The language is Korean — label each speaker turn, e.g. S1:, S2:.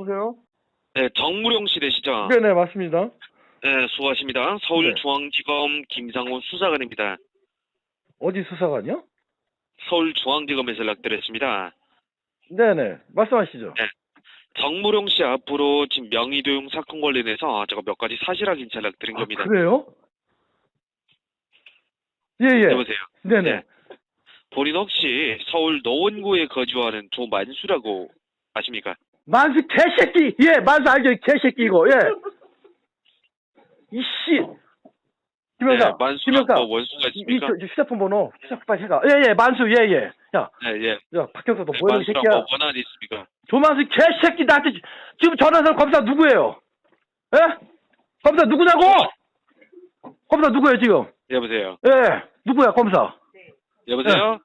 S1: 보세요.
S2: 네, 정무룡 씨 되시죠?
S1: 네네 맞습니다.
S2: 네, 수고하십니다.
S1: 네.
S2: 서울중앙지검 김상훈 수사관입니다.
S1: 어디 수사관이요?
S2: 서울중앙지검에서 연락드렸습니다.
S1: 네네 말씀하시죠.
S2: 정무룡 씨 앞으로 지금 명의도용 사건 관련해서 제가 몇 가지 사실 확인 연락드린
S1: 아,
S2: 겁니다.
S1: 그래요? 예예.
S2: 여보세요.
S1: 네네.
S2: 네. 본인 혹시 서울 노원구에 거주하는 조만수라고 아십니까?
S1: 만수 개새끼 예 만수 알죠 개새끼 이거 예. 이씨 김영사
S2: 네, 만수가
S1: 김영사
S2: 뭐 원수가
S1: 이,
S2: 있습니까?
S1: 저, 저 휴대폰 번호 휴대폰 빨리 해가 예예 만수 예예 야
S2: 네, 예.
S1: 야, 박경서 너
S2: 네,
S1: 뭐야 이 새끼야
S2: 뭐 원한이 있습니까?
S1: 조만수 개새끼 나한테 지- 지금 전화선 검사 누구예요? 예? 검사 누구냐고? 검사 누구예요 지금?
S2: 여보세요.
S1: 예 누구야 검사?
S2: 여보세요?